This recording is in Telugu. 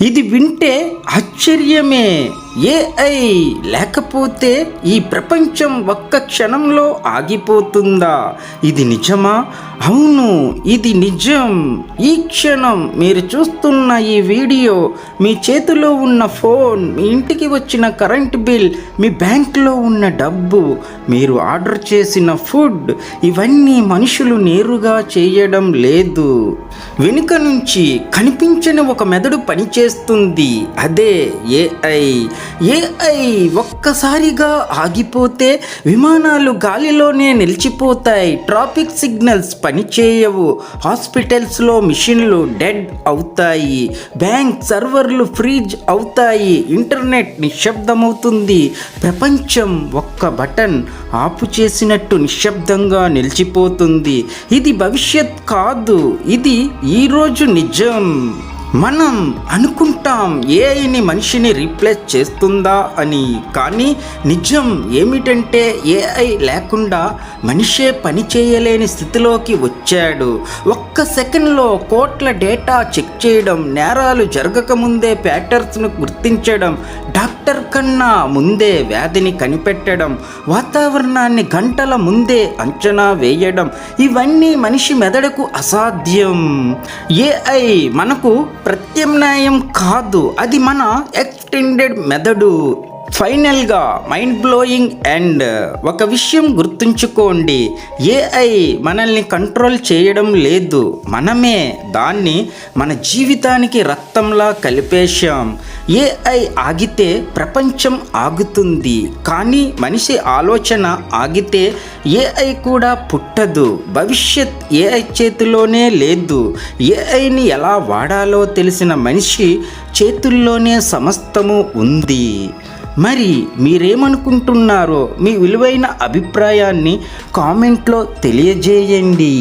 ఇది వింటే ఆశ్చర్యమే. ఏఐ లేకపోతే ఈ ప్రపంచం ఒక్క క్షణంలో ఆగిపోతుందా? ఇది నిజమా? అవును ఇది నిజం. ఈ క్షణం మీరు చూస్తున్న ఈ వీడియో మీ చేతిలో ఉన్న ఫోన్ మీ ఇంటికి వచ్చిన కరెంట్ బిల్ మీ బ్యాంక్లో ఉన్న డబ్బు మీరు ఆర్డర్ చేసిన ఫుడ్ ఇవన్నీ మనుషులు నేరుగా చేయడం లేదు. వెనుక నుంచి కనిపించని ఒక మెదడు పనిచేస్తుంది. అదే ఏఐ ఏఐ ఒక్కసారిగా ఆగిపోతే విమానాలు గాలిలోనే నిలిచిపోతాయి. ట్రాఫిక్ సిగ్నల్స్ పనిచేయవు. హాస్పిటల్స్లో మిషన్లు డెడ్ అవుతాయి. బ్యాంక్ సర్వర్లు ఫ్రీజ్ అవుతాయి. ఇంటర్నెట్ నిశ్శబ్దమవుతుంది. ప్రపంచం ఒక్క బటన్ ఆపు చేసినట్టు నిశ్శబ్దంగా నిలిచిపోతుంది. ఇది భవిష్యత్ కాదు. ఇది ఈరోజు నిజం. మనం అనుకుంటాం ఏఐని మనిషిని రీప్లేస్ చేస్తుందా అని కానీ నిజం ఏమిటంటే ఏఐ లేకుండా మనిషే పని చేయలేని స్థితిలోకి వచ్చాడు. ఒక్క సెకండ్లో కోట్ల డేటా చెక్ చేయడం నేరాలు జరగకముందే ప్యాటర్న్స్ను గుర్తించడం డాక్టర్ కన్నా ముందే వ్యాధిని కనిపెట్టడం వాతావరణాన్ని గంటల ముందే అంచనా వేయడం ఇవన్నీ మనిషి మెదడుకు అసాధ్యం. ఏఐ మనకు ప్రత్యామ్నాయం కాదు. అది మన ఎక్స్టెండెడ్ మెదడు. ఫైనల్గా మైండ్ బ్లోయింగ్ అండ్ ఒక విషయం గుర్తుంచుకోండి. ఏఐ మనల్ని కంట్రోల్ చేయడం లేదు. మనమే దాన్ని మన జీవితానికి రక్తంలా కలిపేశాం. ఏఐ ఆగితే ప్రపంచం ఆగుతుంది. కానీ మనిషి ఆలోచన ఆగితే ఏఐ కూడా పుట్టదు. భవిష్యత్ ఏఐ చేతిలోనే లేదు. ఏఐని ఎలా వాడాలో తెలిసిన మనిషి చేతుల్లోనే సమస్తము ఉంది. మరి మీరేమనుకుంటున్నారో మీ విలువైన అభిప్రాయాన్ని కామెంట్లో తెలియజేయండి.